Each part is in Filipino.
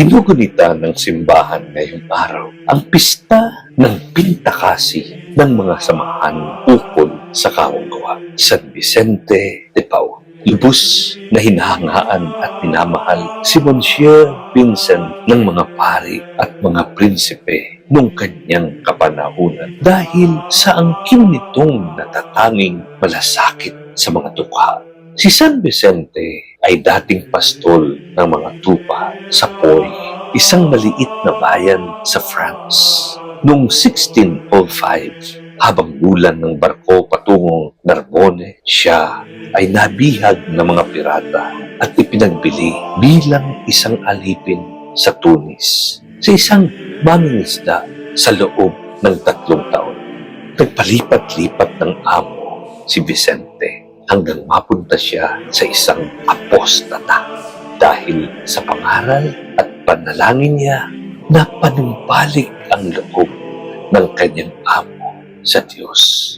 Ginugunita ng simbahan ngayong araw ang pista ng pintakasi ng mga samahan ukol sa kawanggawa. San Vicente de Paul. Lubos na hinahangaan at minamahal si Monsieur Vincent ng mga pari at mga prinsipe nung kanyang kapanahunan dahil sa angkin nitong natatanging malasakit sa mga tukha. Si San Vicente ay dating pastol ng mga tupa sa Poy, isang maliit na bayan sa France. Noong 1605, habang bulan ng barko patungong Narbonne, siya ay nabihag ng mga pirata at ipinagbili bilang isang alipin sa Tunis sa isang mangingisda sa loob ng tatlong taon. Nagpalipat-lipat ng amo si Vicente hanggang mapunta siya sa isang apostata. Dahil sa pangaral at panalangin niya, napanumbalik ang loob ng kanyang amo sa Diyos.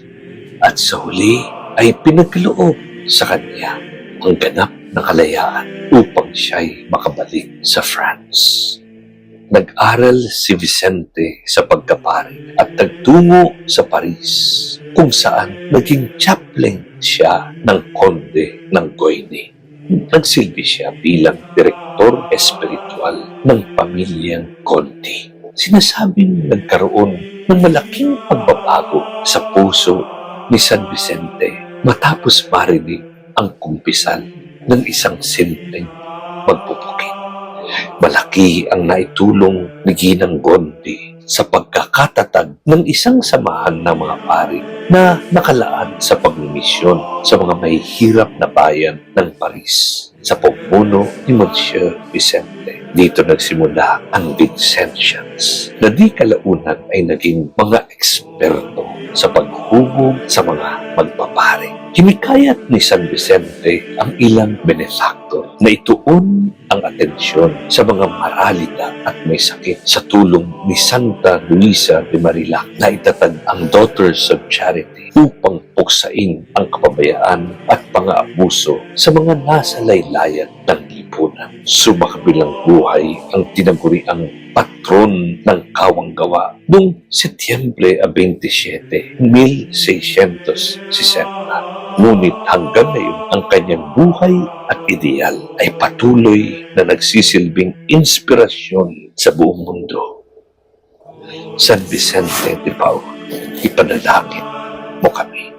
At sa huli ay pinagkaloob sa kanya ang ganap na kalayaan upang siya'y makabalik sa France. Nag-aral si Vicente sa pagkapari at nagtungo sa Paris kung saan naging chaplain siya ng konde ng Goyne. Nagsilbi siya bilang direktor espiritual ng pamilyang Conti. Sinasabing nagkaroon ng malaking pagbabago sa puso ni San Vicente matapos marinig ang kumpisal ng isang simpleng magpupukit. Malaki ang naitulong ni Ginang Gondi sa pagkakatatag ng isang samahan ng mga pari na nakalaan sa pagmimisyon sa mga mahihirap na bayan ng Paris sa pagmuno ni Monsieur Vicente. Dito nagsimula ang Vincentians na di kalaunan ay naging mga eksperto sa paghubog sa mga magpapare. Hinikayat ni San Vicente ang ilang benefactor na ituon ang atensyon sa mga maralita at may sakit sa tulong ni Santa Luisa de Marilac na itatag ang Daughters of Charity upang puksain ang kapabayaan at pang-aabuso sa mga nasa laylayan ng lipunan. Sumakabilang buhay ang tinaguriang patron ng kawanggawa noong Setyembre 27, 1660. Ngunit hanggang ngayon, ang kanyang buhay at ideal ay patuloy na nagsisilbing inspirasyon sa buong mundo. San Vicente de Paul, ipanalangin mo kami.